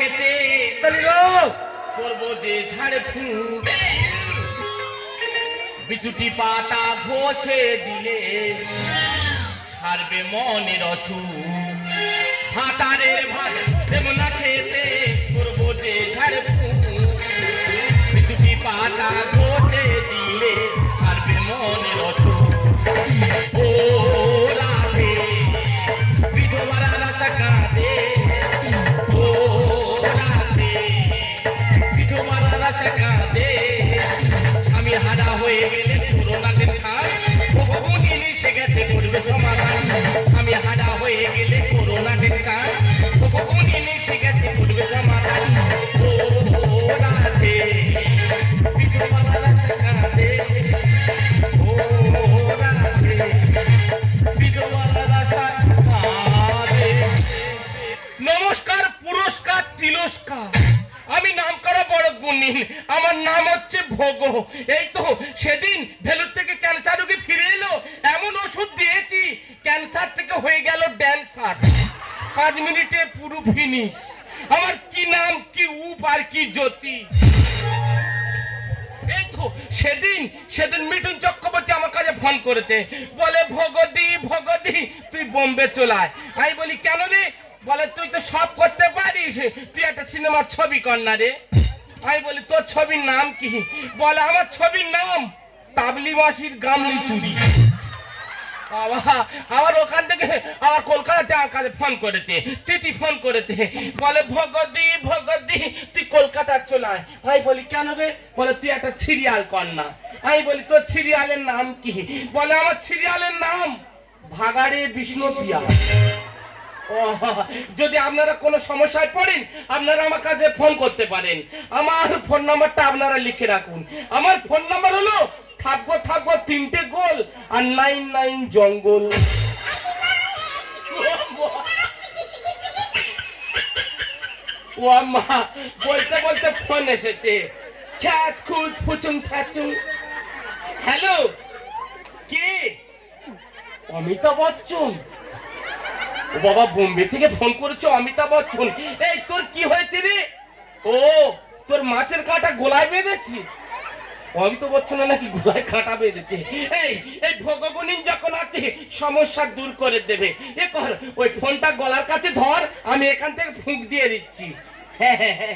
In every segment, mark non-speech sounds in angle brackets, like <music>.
খেতে করব যে ঝাড় ফুঁক। বিচুটি পাতা ঘষে দিলে সারবে মনের অসুখ। ভাতারের ভাত সমাধান করেছে বলে ভগদি ভগদি তুই বোম্বে চলায় আমি বলি, কেন রে? বলে, তুই তো সব করতে পারিস। তুই একটা সিনেমার ছবি না রে। আমি বলি, তোর ছবির নাম কি? বলে, আমার ছবির নাম তাবলি মাসির গামলি চুরি। আবার ওখান থেকে আবার কলকাতাতে আমার কাছে ফোন করেছে, তিতি ফোন করেছে। বলে ভগদি ভগদি তুই কলকাতা চলে আয়। আমি বলি, কেন রে? বলে, তুই একটা সিরিয়াল না। আমি বলি, তোর সিরিয়ালের নাম কি? বলে, আমার সিরিয়ালের নাম ভাগাড়ে বিষ্ণুপ্রিয়া যদি আপনারা কোনো সমস্যায় পড়েন, আপনারা আমার কাছে ফোন করতে পারেন। আমার ফোন নাম্বারটা আপনারা লিখে রাখুন। আমার ফোন নাম্বার হলো থাকব থাকব তিনটে গোল আর নাইন নাইন জঙ্গল। ও মা বলতে বলতে ফোন এসেছে। খ্যাচ খুচ ফুচুং ফ্যাচুং হ্যালো, কে? অমিতাভ বচ্চন। ও বাবা, বোম্বে থেকে ফোন করেছ অমিতাভ বচ্চন। এই, তোর কি হয়েছে রে? ও, তোর মাছের কাঁটা গোলায় বেঁধেছি। অমিতাভ বচ্চনে নাকি গোলায় কাঁটা বেঁধেছে। এই এই ভগবনী যখন আছে, সমস্যা দূর করে দেবে। এ কর, ওই ফোনটা গলার কাছে ধর, আমি এখান থেকে ফুঁক দিয়ে দিচ্ছি। হ্যাঁ হ্যাঁ হ্যাঁ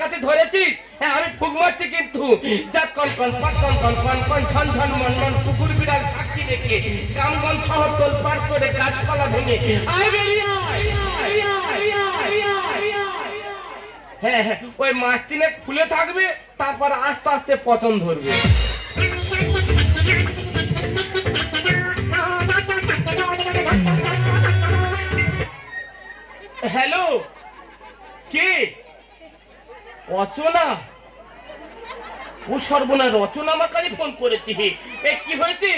কাছে ধরেছিস? হ্যাঁ আমি ফুঁক মারছি কিন্তু। হ্যাঁ হ্যাঁ ওই ফুলে থাকবে, তারপর আস্তে আস্তে পচন ধরবে। হ্যালো কে? রচনা? ও সর্বনা রচনা আমার কাছে ফোন করেছে। এ কি হয়েছে?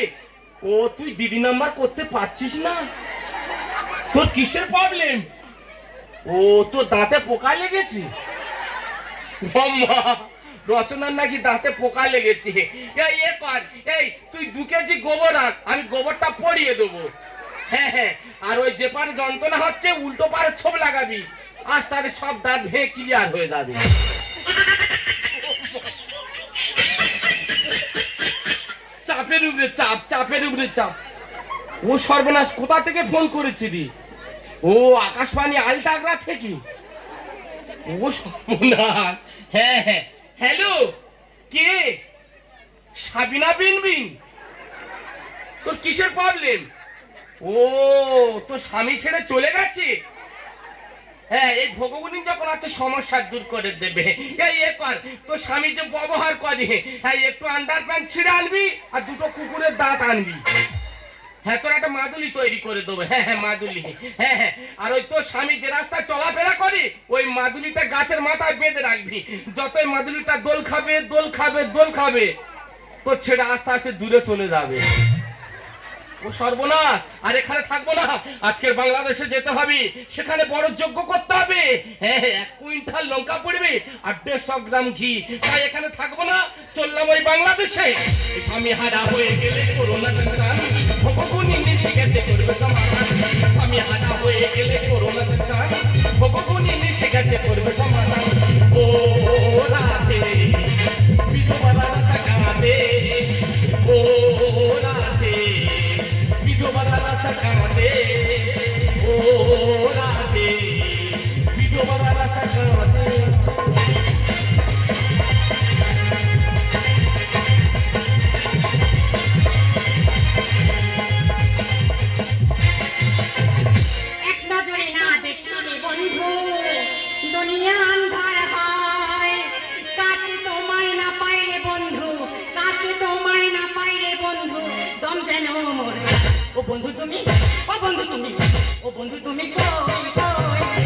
ও, তুই দিদি নাম্বার করতে পারছিস না? তোর কিসের প্রবলেম ও, তোর দাঁতে পোকা লেগেছে? রচনার নাকি দাঁতে পোকা লেগেছে? এই এ কর, এই, তুই দু কেজি গোবর রাখ, আমি গোবরটা পরিয়ে দেবো। হ্যাঁ হ্যাঁ আর ওই যে পারে যন্ত্রণা হচ্ছে, উল্টো পারে ছোপ লাগাবি। আজ তাহলে সব দাঁত ভেঙে ক্লিয়ার হয়ে যাবে। চাপের উপরে চাপ, চাপের উপরে চাপ। ও সর্বনাশ কোথা থেকে ফোন করেছিলি ও আকাশবাণী আলটাগ্রা থেকে? ও সর্বনাশ। হ্যাঁ হ্যাঁ। হ্যালো, কে? সাবিনা বিনবিন? তোর কিসের প্রবলেম ও, তোর স্বামী ছেড়ে চলে গেছে? হ্যাঁ এই ভগবনী যখন আছে, সমস্যা দূর করে দেবে। এই, এ কর, তোর স্বামী যে ব্যবহার করে হ্যাঁ একটু আন্ডার প্যান্ট ছিঁড়ে আনবি আর দুটো কুকুরের দাঁত আনবি। হ্যাঁ তোর একটা মাদুলি তৈরি করে দেবো। হ্যাঁ হ্যাঁ মাদুলি। হ্যাঁ হ্যাঁ আর ওই তোর স্বামী যে রাস্তায় চলাফেরা করে, ওই মাদুলিটা গাছের মাথায় বেঁধে রাখবি। যতই মাদুলিটা দোল খাবে দোল খাবে দোল খাবে, তোর ছেড়ে আস্তে আস্তে দূরে চলে যাবে। ও সর্বনাশ আর এখানে থাকব না। আজকের বাংলাদেশে যেতে হবে সেখানে বড় যোগ্য করতে হবে। হ্যাঁ হ্যাঁ, এক কুইন্টাল লঙ্কা পড়বে আর দেড়শো গ্রাম ঘি। তাই এখানে থাকব না চললাম ওই বাংলাদেশে। স্বামী হারা হয়ে গেলে করোনা সংক্রাম ভগবনী নিচে গেছে করবে সমাধান স্বামী হারা হয়ে গেলে করোনা সংক্রাম ভগবনী নিচে গেছে করবে সমাধান ও বন্ধু তুমি ও বন্ধু তুমি ও বন্ধু তুমি কই কই?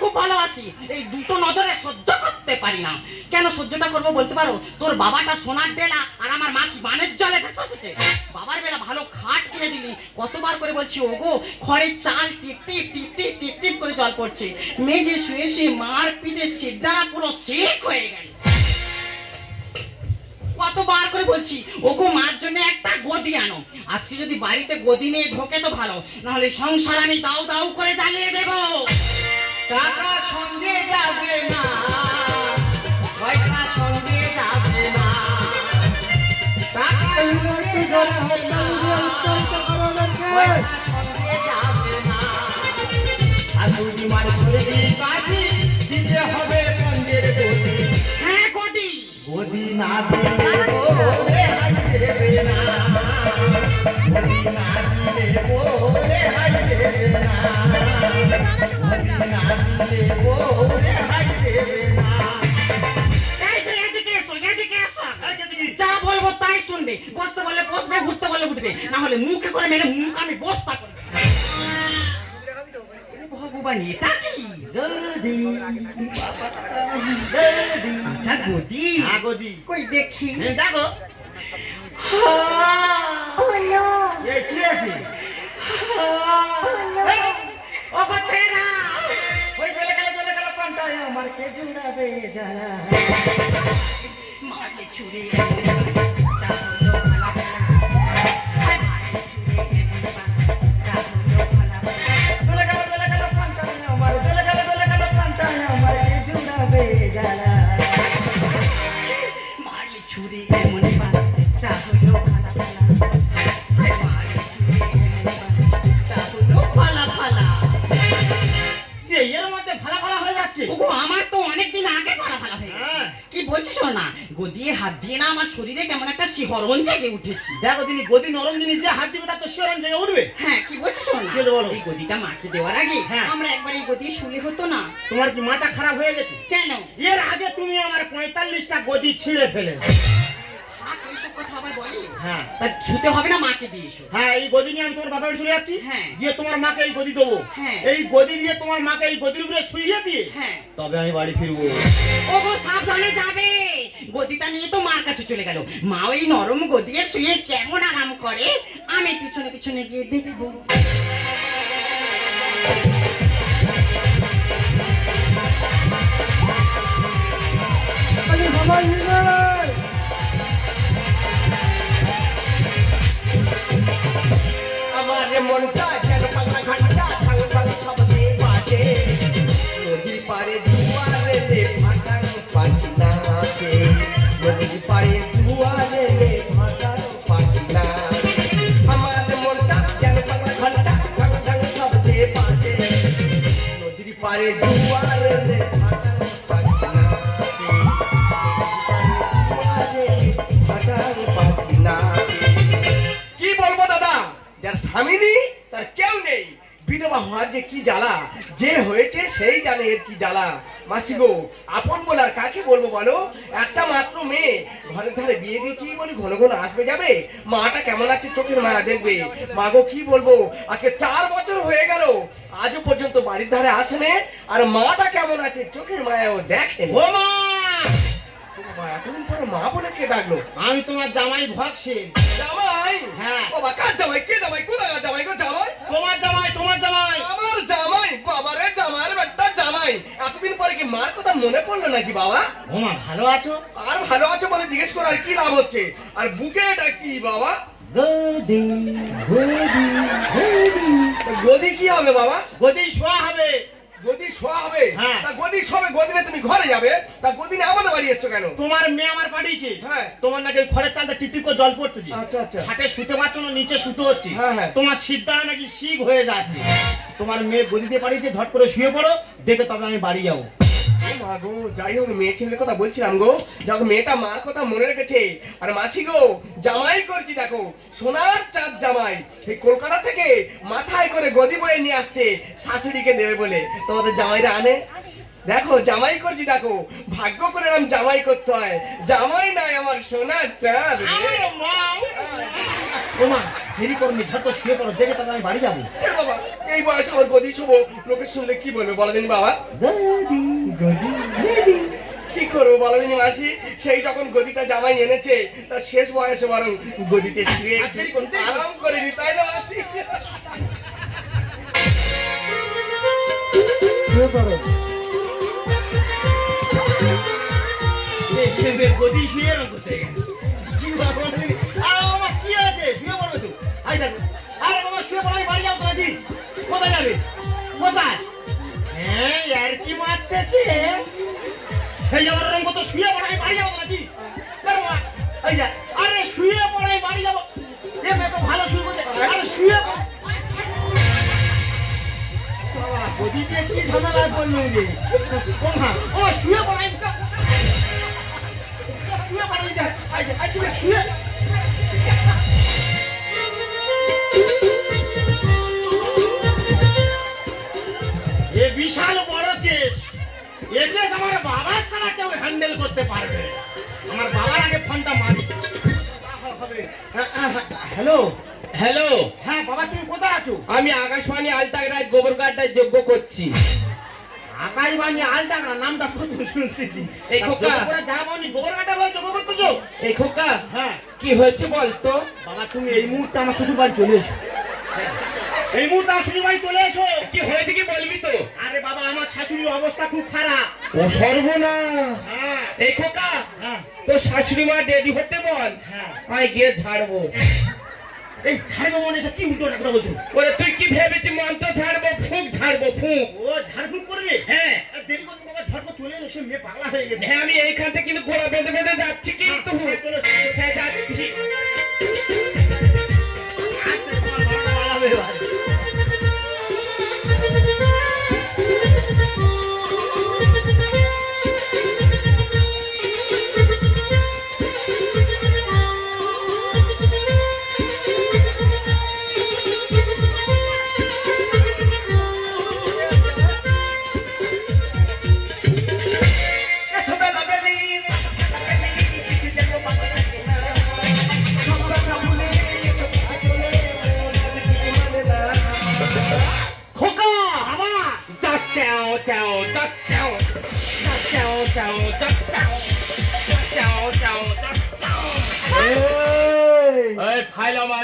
খুব ভালোবাসি। এই দুটো নজরে সহ্য করতে পারি না। কেন সহ্যটা করব বলতে পারো? তোর বাবাটা সোনার বেলা আর আমার মা কি বানের জলে ভেসেছে বাবার বেলা ভালো খাট কিনে দিলি। কতবার করে বলছি, ওগো, খড়ের চাল টিপ টিপ টিপ করে জল পড়ছে। মেঝে শুয়ে শুয়ে মার পিঠে সিদ্ধারা পুরো শেক হয়ে গেল। কতবার করে বলছি, ওগো, মার জন্য একটা গদি আনো। আজকে যদি বাড়িতে গদি নিয়ে ঢোকে তো ভালো। নাহলে সংসার আমি দাও দাও করে জ্বালিয়ে দেব। টাকা সঙ্গে যাবে না পয়সা সঙ্গে যাবে না। টাকা সঙ্গে যাবে না পয়সা সঙ্গে যাবে না। শাশুড়ি মার ছেড়ে দিয়ে কাশি দিতে হবে পঞ্জের হ্যাঁ না দিলে বলে হাই দেবে না। দিলে না হলে মুখে করে মেরে মুখ আমি বস্তা করে দেব। ভগবান এটা কি? গদি আচ্ছা গদি। গদি। কই দেখি? দেখো। ও নো এই কি আছে? ও বাচ্চা না ওই চলে গেল চলে গেল পান্টায় আমার কে জুড়াবে যারা মারলে ছুরি। শিহরণ জেগে উঠেছি। দেখো তিনি গদি নরম জিনিস যে হাত দিবে তার তো শিওরণ জেগে উঠবে। হ্যাঁ কি বলছিস না। কি বলো? এই গদিটা মাকে দেওয়ার আগে হ্যাঁ। আমরা একবার এই গদি শুলে হতো না। তোমার কি মাথা খারাপ হয়ে গেছে? কেন? এর আগে তুমি আমার পঁয়তাল্লিশটা গদি ছিঁড়ে ফেলে। হ্যাঁ। তা ছুতে হবে না মাকে দিয়ে হ্যাঁ এই গদি নিয়ে আমি তোমার বাপের চলে যাচ্ছি। হ্যাঁ। দিয়ে তোমার মাকে এই গদি দেবো। হ্যাঁ। এই গদি দিয়ে তোমার মাকে এই গদির উপরে শুইয়ে দিয়ে হ্যাঁ। তবে আমি বাড়ি ফিরবো। ওগো সাবধানে যাবে। গদিটা নিয়ে তো মার কাছে চলে গেল। মা ওই নরম গদিয়ে শুয়ে কেমন আরাম করে? আমি পিছনে পিছনে গিয়ে দেখব আমার স্বামী নেই তার কেউ নেই। বিধবা হওয়ার যে কি জ্বালা? যে হয়েছে সেই জানে এর কি জ্বালা। মাসি গো, আপন বলার কাকে বলব বলো? একটা মাত্র মেয়ে। ঘরের ধারে বিয়ে দিয়েছি বলে ঘন ঘন আসবে যাবে? মাটা কেমন আছে চোখের মায়া দেখবে। মা গো, কি বলব? আজকে চার বছর হয়ে গেল। আজও পর্যন্ত বাড়ির ধারে আসেনে। আর মাটা কেমন আছে চোখের মায়াও দেখেন। ও মা! এতদিন পরে আমি তোমার জামাই ভক্সি হ্যাঁ। জামাই? এতদিন পরে কি মার কথা মনে পড়ল নাকি বাবা? ওমা ভালো আছো? আর ভালো আছো বলে জিজ্ঞেস করো আর কি লাভ হচ্ছে? আর বুকে এটা কি বাবা? গদি গদি। গদি কি হবে বাবা? গদি শোয়া হবে। গদি শোয়া হবে হ্যাঁ। তা গদি শোবে গদিনে তুমি ঘরে যাবে তা গদিনে আমাদের বাড়ি এসছো কেন? তোমার মেয়ে আমার পাঠিয়েছে। হ্যাঁ। তোমার নাকি ঘরের চালটা টিপ টিপ করে জল পড়তেছে। আচ্ছা আচ্ছা। হাতে শুতে পারছ না নিচে শুতে হচ্ছে। হ্যাঁ, হ্যাঁ। তোমার সিদ্ধারা নাকি শিখ হয়ে যাচ্ছে। তোমার মেয়ে গদিতে পাঠিয়েছে ঝট করে শুয়ে পড়ো দেখে তবে আমি বাড়ি যাব। গো যাই হোক মেয়ে ছেলের কথা বলছিলাম গো। দেখো মেয়েটা মার কথা মনে রেখেছে। আর মাসি গো জামাই করছি দেখো সোনার চাঁদ জামাই। সেই কলকাতা থেকে মাথায় করে গদি বয়ে নিয়ে আসছে শাশুড়িকে দেবে বলে। তোমাদের জামাইরা আনে? দেখো জামাই করছি দেখো ভাগ্য করে জামাই করতে হয়। জামাই নাই আমার সোনার চাঁদ রে। ও মা দেরি করনি ঝট শুয়ে পড়ো দেখে তবে আমি বাড়ি যাব। বাবা এই বয়সে আমার গদি শুবো লোকে শুনলে কি বলবে বলো দিন বাবা। গদি গদি গদি কি করব বলো মাসি সেই যখন গদিটা জামাই এনেছে তার শেষ বয়সে বরং গদিতে শুয়ে করুন, করুন। আরাম করে নি তাই না মাসি গদি শুয়ে কি বাবা, কি আছে? শুয়ে পড়ো তো। আই দেখো। আরে বাবা, শুয়ে পড়ো, বাড়ি যাব তো কোথায় যাবে? কোথায়? হ্যাঁ, আর কি মারতেছে? এই করতো, শুয়ে পড়ো, আমি বাড়ি যাব নাকি? আরে শুয়ে পড়ো, আমি বাড়ি যাব। ভালো শুয়ে। আরে শুয়ে দিয়ে কি যে? ও শুয়ে পড়ো, আমি- শুয়ে পড়ো, এই যে, এই যে, এই যে, শুয়ে এ কেস আমার বাবা ছাড়া কেউ হ্যান্ডেল করতে পারবে আমার বাবার আগে ফোনটা মারি। হ্যালো? হ্যালো? হ্যাঁ বাবা তুমি কোথায় আছো? আমি আকাশবাণী আলতাগড়ায় গোবর গাড্ডায় যোগ্য করছি। আকাশবাণী আলটাকা নামটা প্রথম শুনতেছি। এই খোকা। করে যা বানি গোবর কাটা হয়ে যোগ করতেছো? এই খোকা হ্যাঁ। কি হয়েছে বলতো? বাবা তুমি এই মুহূর্তে আমার শ্বশুর বাড়ি চলে এসো। এই মুহূর্তে শ্বশুর বাড়ি চলে এসো। কি হয়েছে কি বলবি তো? আরে বাবা আমার শাশুড়ির অবস্থা খুব খারাপ। ও সর্বনাশ। হ্যাঁ। এই খোকা হ্যাঁ। তোর শাশুড়ি মা রেডি হতে বল। হ্যাঁ। আমি গিয়ে ঝাড়বো। এই ঝাড়বো মনে কি উল্টো কথা বলছো? ওরে তুই কি ভেবেছিস? মন্ত্র ঝাড়বো ফুক ঝাড়বো ফুক। ও ঝাড়ফুঁক করবে? হ্যাঁ। দেরি করতে বাবা ঝটপট চলে এলো সে মেয়ে পাগলা হয়ে গেছে। হ্যাঁ আমি এইখান থেকে কিন্তু গোড়া বেঁধে বেঁধে যাচ্ছি কিন্তু। যাচ্ছি। তোমার বাবাটা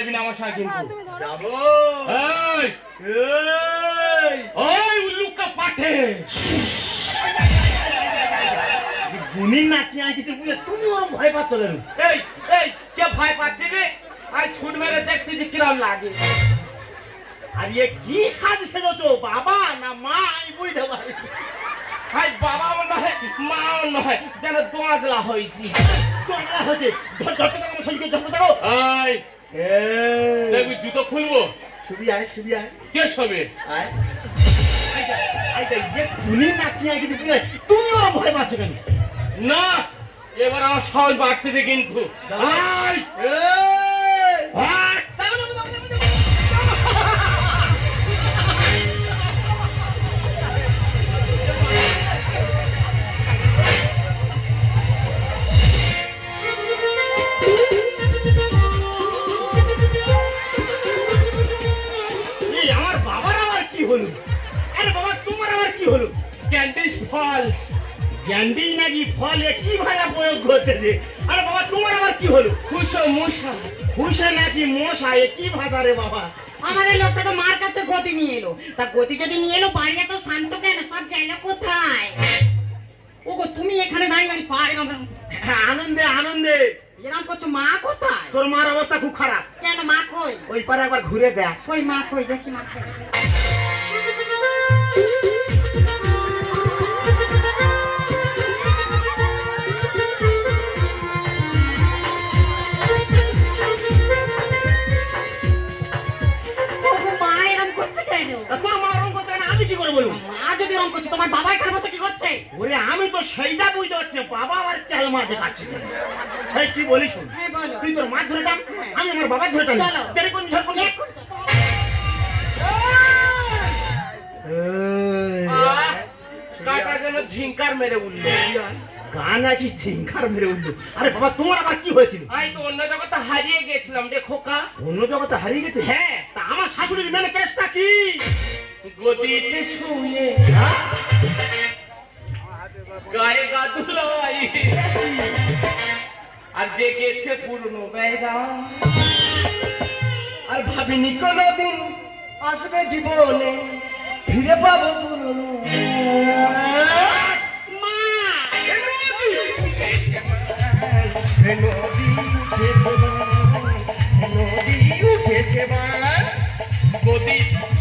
ফাইলা না আমার সাথে কিন্তু। যাব। এই! এই! ওই উল্লুকা পাঠে। গুনি নাকি আর কিছু বুঝে তুমি ওরকম ভয় পাচ্ছ কেন? এই এই কে ভয় পাচ্ছি রে? আই ছুট মেরে দেখছি যে কিরম লাগে। আর ইয়ে কি সাজ সেজেছো বাবা না মা আমি বুঝতে পারি আই বাবাও নয় মাও নয় যেন দোয়াজলা হয়েছি। তোমরা হচ্ছে ঝট ঝট করে আমার শরীরকে দেখো এই দেখবি জুতো খুলবো। শুবি আয় শুবি আয়। কে সবে আয়। ইয়ে না এবার আমার সাহস বাড়তে কিন্তু। আই কি হলো ক্যান্ডিস ফল। গ্যান্ডি নাকি ফলে কি ভাড়া প্রয়োগ করতেছে? আরে বাবা তোমার আবার কি হলো? খুশো মুসা হুসে নাকি মশা এ কি ভাষা রে বাবা? আমাদের লোকটা তো মার কাছে গতি নিয়ে এলো। তা গতি যদি নিয়ে এলো বাইরে তো শান্ত কেন? সব গেল কোথায়? ওগো তুমি এখানে দাঁড়িয়ে দাঁড়িয়ে পা আনন্দে আনন্দে। এরম করছ মা কোথায়? তোর মার অবস্থা খুব খারাপ। কেন মা কই? ওই পারে একবার ঘুরে দেখ। কই মা কই? দেখি মা কই। তোমার বাবা এখানে বসে কি করছে? ওরে আমি তো সেইটা বুঝতে পারছি বাবা আবার চাল মা দেখাচ্ছে এই কি বলিস শোন? হ্যাঁ বলো। তুই তোর মা ধরে টান। হ্যাঁ। আমি আমার বাবা ধরে টান। তেরে কোন ঝড় কাটা যেন ঝিঙ্কার মেরে উঠল। গান আছি ঝিঙ্কার মেরে উঠল। আরে বাবা তোমার আবার কি হয়েছিল? আমি তো অন্য জগতে হারিয়ে গেছিলাম রে খোকা। অন্য জগতে হারিয়ে গেছে? হ্যাঁ। তা আমার শাশুড়ির মেনে কেসটা কি? গদিতে শুয়ে? গায়ে গা ধুলাই আর জেগেছে পুরনো বেড়া আর ভাবিনি কোনোদিন আসবে জীবনে। ফিরে পাবো পুরনো। নদী উঠেছে বান, নদী উঠেছে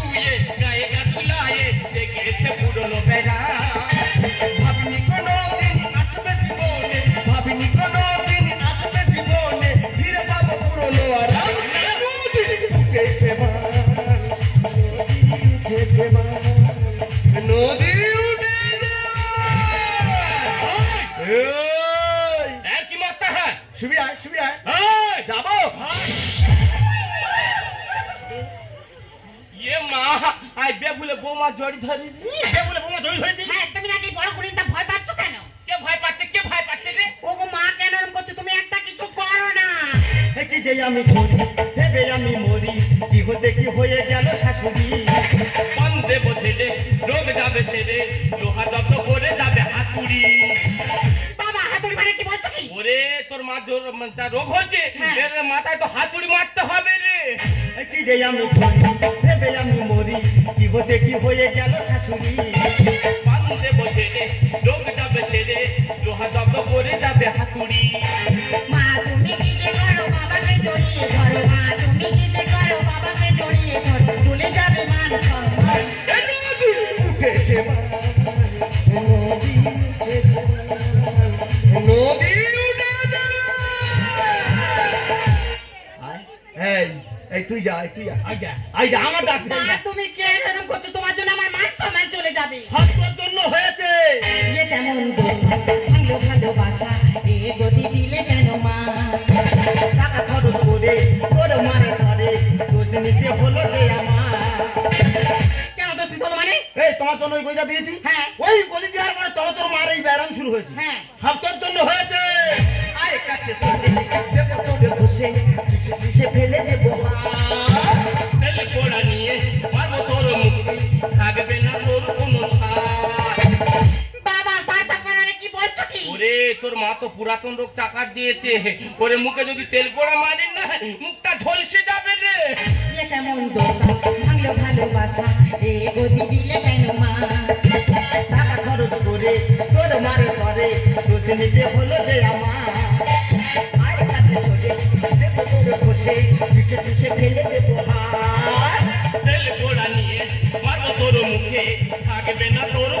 বলে বৌমা জড়ি ধরে কে বলে বোমা জড়ি ধরেছি? হ্যাঁ তুমি নাকি বড় ভয় পাচ্ছ কেন? কে ভয় পাচ্ছে? কে ভয় পাচ্ছে রে? ওগো মা কেন এরম করছ? তুমি একটা কিছু করো না। কি যে আমি করি? ভেবে আমি মরি? কি হতে কি হয়ে গেল শাশুড়ি? বন্ধে বোঝেলে রোগ যাবে সেরে লোহা যত করে যাবে হাতুড়ি। বাবা হাতুড়ি মানে কি বলছো কি? ওরে তোর মা জোর যা রোগ হয়েছে হ্যাঁ। এর মাথায় তো হাতুড়ি মারতে হবে রে। কি যে আমি আমি মরি। কি হতে কি হয়ে গেল শাশুড়ি? বন্ধে তুই যা তুই যা আইডা আইডা আমার ডাক মা তুমি কেন এরম করছ তোমার জন্য আমার মান সম্মান চলে যাবে। হাসপার জন্য হয়েছে। এ কেমন ভালো ভালোবাসা এ গতি দিলে কেন মা? টাকা খরচ করে তোর মারে ধরে দোষ নিতে হলো যে আমার। কেন দোষ দিতে হলো মানে? এই তোমার জন্য ওই বইটা দিয়েছি। হ্যাঁ। ওই গলি দেওয়ার পরে তোর মার এই শুরু হয়েছে। হ্যাঁ। সব তোর জন্য হয়েছে। আয় কাছে সরে দেবো তোরে বসে কিসে কিসে ফেলে দেবো হাত। তোর মা তো পুরাতন রোগ চাকার দিয়েছে। ওরে মুখে যদি তেল পোড়া মারেন না মুখটা ঝলসে যাবে রে। কেমন দোষ ভালো ভালোবাসা এ গতি দিলে কেন মা? টাকা খরচ করে তোর মারে ধরে দোষ নিতে হলো যে আমার। আয় কাছে সরে দেবো তোরে বসে কিসে কিসে ফেলে দেবো হাত। তেল পোড়া নিয়ে মারবো তোর মুখে থাকবে না তোর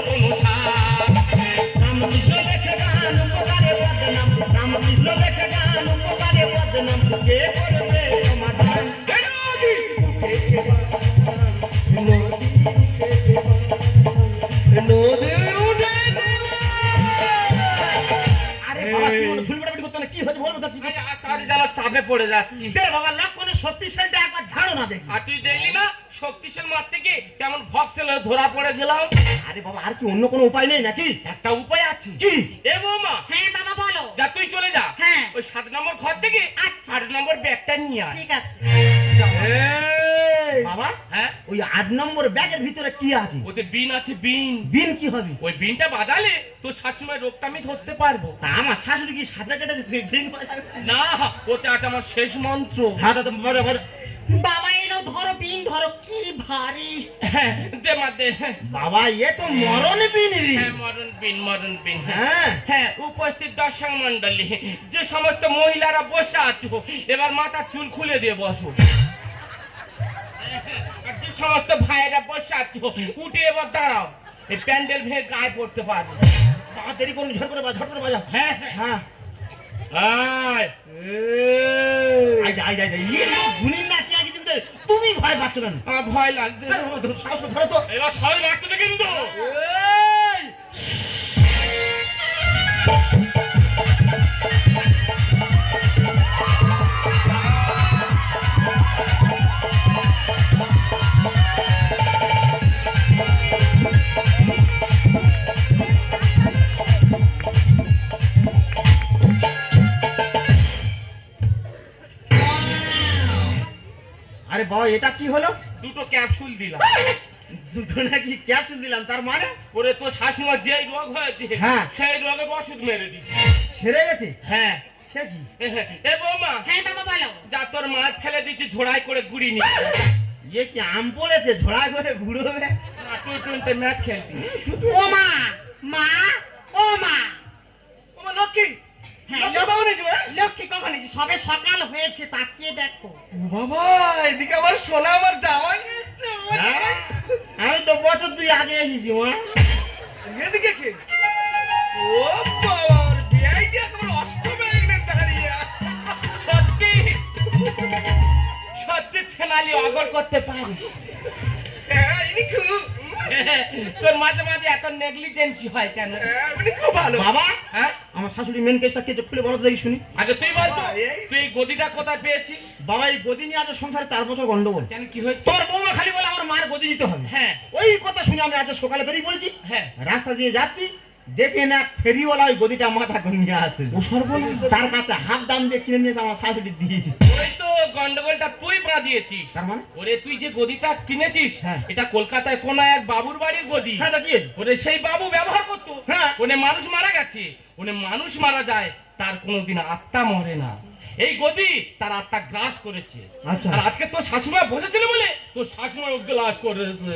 চাপে পড়ে যাচ্ছি। বাবা লক্ষণে সত্যি সেটা একবার ঝাড়ো না দেখি। আর তুই দেখলি না? শক্তিশাল মারতে গিয়ে কেমন ভক্সেল হয়ে ধরা পড়ে গেলাম? আরে বাবা আর কি অন্য কোনো উপায় নেই নাকি? একটা উপায় আছে। কি? এ বৌমা হ্যাঁ বাবা বলো। যা তুই চলে যা। হ্যাঁ। ওই সাত নম্বর ঘর থেকে আচ্ছা। আট নম্বর ব্যাগটা নিয়ে আয়। ঠিক আছে। বাবা? হ্যাঁ? ওই আট নম্বর ব্যাগের ভিতরে কি আছে? ওতে বিন আছে বিন। বিন কি হবে? ওই বিনটা বাজালে তোর সবসময় রোগটা আমি ধরতে পারব। তা আমার শাশুড়ি কি সাপড়া কেটে বিন? না ওতে আছে আমার শেষ মন্ত্র। হ্যাঁ দাদা বাবা ধরো বিন ধরো কি ভারী। হ্যাঁ, দে মা দে বাবা এ তো মরণ বিনি হ্যাঁ মরণ বিন মরণ বিন। হ্যাঁ। হ্যাঁ উপস্থিত দর্শক মন্ডলী যে সমস্ত মহিলারা বসে আছো এবার মাথা চুল খুলে দিয়ে বসো। যে সমস্ত ভাইয়েরা বসে আছো উঠে এবার দাঁড়াও। এই প্যান্ডেল ভেঙে গায়ে পড়তে পারবে তাড়াতাড়ি করুন ঝড় করে বাজা ঝড় করে বাজা হ্যাঁ হ্যাঁ। হ্যাঁ। আয়। আই যা আই যা আই যা। ইয়ে না, না কি কিন্তু তুমি ভয় পাচ্ছ কেন? ভয় লাগবে সাহস ধরো তো। এবার সবাই রাখতে কিন্তু। বাবা এটা কি হলো? দুটো ক্যাপসুল দিলাম। দুটো নাকি ক্যাপসুল দিলাম তার মানে? ওরে তো শাশুড়ার যে রোগ হয়েছে হ্যাঁ। সেই রোগের ওষুধ মেরে দিচ্ছি ছেড়ে গেছে? হ্যাঁ। সে কি? এ বৌমা। হ্যাঁ বাবা বলো। যা তোর মা ফেলে দিচ্ছি ঝোড়াই করে গুড়ি নিয়ে। ইয়ে কি আম পড়েছে? ঝোড়া করে ঘুরোবে তুই টুনতে ম্যাচ খেলতি ও মা মা। ও মা লক্ষ্মী? লক্ষ্মী কখন সবে সকাল হয়েছে তাকিয়ে দেখো। বাবা এদিকে আমার সোনা আমার জামাই হ্যাঁ? আমি তো বছর দুই আগে এসেছি মা। এদিকে কে? ও বাবা বিয়াই কি একেবারে অষ্টমে দাঁড়িয়ে সত্যি? সত্যি ছেনালি অগর করতে পারিস। হ্যাঁ ইনি খুব <laughs> তোর মাঝে মাঝে এত নেগলিজেন্সি হয় কেন? হ্যাঁ, খুব ভালো। বাবা? হ্যাঁ? আমার শাশুড়ি মেন কেসটা কে খুলে বলো তো দেখি শুনি। আগে তুই বলতো এই- তুই এই গদিটা কোথায় পেয়েছিস? বাবা এই গদি নিয়ে আজ সংসারে চার বছর গন্ডগোল। কেন কি হয়েছে? তোর বৌমা খালি বলে আমার মার গদি নিতে হবে। হ্যাঁ। ওই কথা শুনে আমি আজ সকালে বেরিয়ে পড়েছি। হ্যাঁ। রাস্তা দিয়ে যাচ্ছি দেখে না ফেরিওয়ালা ওই গদিটা মাথা করে নিয়ে আসতে ও সর্বনাশ। তার কাছে হাফ দাম দিয়ে কিনে নিয়েছে আমার শাশুড়ি দিয়েছে। ওই তো গন্ডগোলটা তুই বাঁধিয়েছিস। মানে? ওরে তুই যে গদিটা কিনেছিস হ্যাঁ। এটা কলকাতায় কোন এক বাবুর বাড়ির গদি। হ্যাঁ ওরে সেই বাবু ব্যবহার করতো। হ্যাঁ। ওনে মানুষ মারা গেছে। ওনে মানুষ মারা যায় তার কোনোদিন আত্মা মরে না। এই গদি তার আত্মা গ্রাস করেছে। আচ্ছা। আর আজকে তোর শাশুমা বসেছিল বলে তোর শাশুমা গ্রাস করেছে।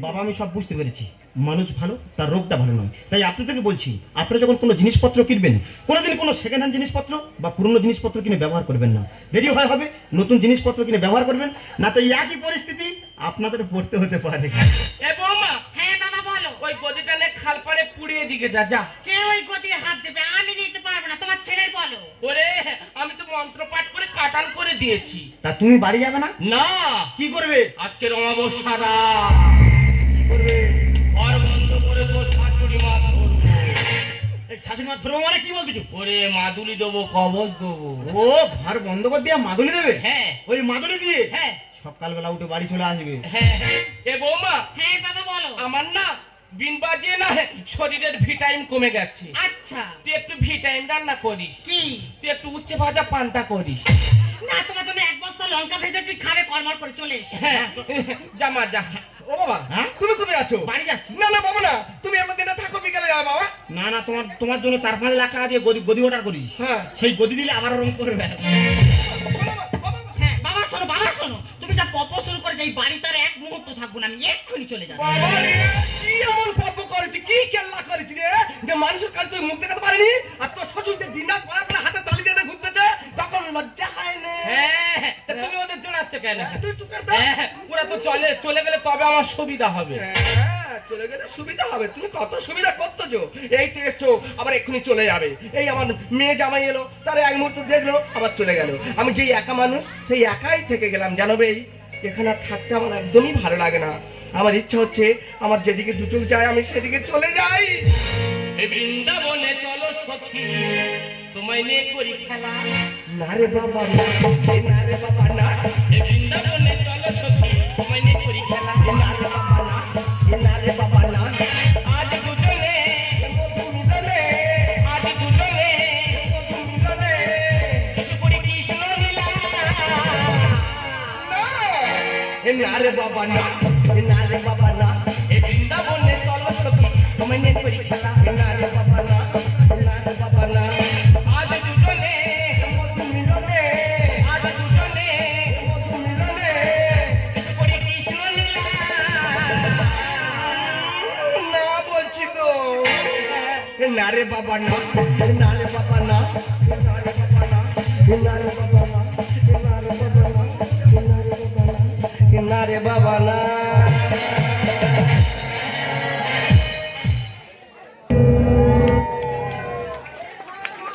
বাবা আমি সব বুঝতে পেরেছি। মানুষ ভালো তার রোগটা ভালো নয়। তাই আপনাদেরকে বলছি আপনারা যখন কোনো জিনিসপত্র কিনবেন কোনোদিন কোনো সেকেন্ড হ্যান্ড জিনিসপত্র বা পুরনো জিনিসপত্র কিনে ব্যবহার করবেন না। দেরি হয় হবে নতুন জিনিসপত্র কিনে ব্যবহার করবেন না তো একই পরিস্থিতি আপনাদের পড়তে হতে পারে। এ বৌমা হ্যাঁ বাবা বলো। ওই গদিটা নে খাল পাড়ে পুড়িয়ে দিকে যা যা। কে ওই হাত দেবে? আমি দিতে পারব না তোমার ছেলের বলো। ওরে আমি তো মন্ত্র পাঠ করে কাটান করে দিয়েছি। তা তুমি বাড়ি যাবে না? না। কি করবে? আজকের অমাবস্যা রাত। কি করবে? ঘর বন্ধ করে তোর শাশুড়ি মা ধরবো। শাশুড়ি মা ধরবো মানে কি ওরে মাদুলি দেবো কবচ দেবো। ও ঘর বন্ধ করে দিয়ে মাদুলি দেবে? হ্যাঁ। ওই মাদুলি দিয়ে? হ্যাঁ। সকালবেলা উঠে বাড়ি চলে আসবে। হ্যাঁ। এ বৌমা হ্যাঁ বাবা বলো। আমার না বিন বাজিয়ে না শরীরের ভিটামিন কমে গেছে। আচ্ছা। তুই একটু ভিটামিন রান্না করিস। কি? তুই একটু উচ্চে ভাজা পান্তা করিস। না তোমার জন্য এক বস্তা লঙ্কা ভেজেছি খাবে কলমল করে চলে এসো। হ্যাঁ জামা যা। ও বাবা হ্যাঁ? তুমি কোথায় আছো? বাড়ি যাচ্ছি। না না বাবা না। তুমি আমার দিনে থাকো বিকালে যাও বাবা। না না তোমার তোমার জন্য চার পাঁচ লাখ টাকা দিয়ে গদি গদি অর্ডার করিস। হ্যাঁ। সেই গদি দিলে আবার রং করবে বাবা, বাবা, হ্যাঁ শোনো বাবা শোনো। তুমি যা পপ শুরু করে যাই বাড়ি তার এক মুহূর্ত থাকব না আমি এক্ষুনি চলে যাব। যে মানুষের কাছে তুই মুখ দেখাতে পারিনি আর তোর শ্বশুরদের দিন রাত পড়া পড়া হাতে তালি দিয়ে ঘুরতেছে তখন লজ্জা হয় না। হ্যাঁ তুমি ওদের জোড়াচ্ছ কেন? তুই চুপ কর তো। হ্যাঁ ওরা তো চলে চলে গেলে তবে আমার সুবিধা হবে। হ্যাঁ, চলে গেলে সুবিধা হবে। তুমি কত সুবিধা করতেছো? এই তো এসছো আবার এক্ষুনি চলে যাবে। এই আমার মেয়ে জামাই এলো তার এক মুহূর্ত দেখল আবার চলে গেল। আমি যেই একা মানুষ সেই একাই থেকে গেলাম জানো বে এখানে থাকতে আমার একদমই ভালো লাগে না। আমার ইচ্ছা হচ্ছে আমার যেদিকে দু চোখ যায় আমি সেদিকে চলে যাই। এই বৃন্দাবনে চলো সখী। তোমায় নিয়ে করি খেলা। না রে বাবা না। রে বাবা না। বৃন্দাবনে চলো সখী। তোমায় নিয়ে করি খেলা। না রে বাবা না। না রে বাবা না। আজ দুজনে মধু আজ দুজনে মধু করি কৃষ্ণ লীলা। না। রে বাবা না। না রে বাবা না। বৃন্দাবনে চলো সখী। তোমায় নিয়ে করি খেলা। না রে বাবা না না রে বাবা না না রে বাবা না না রে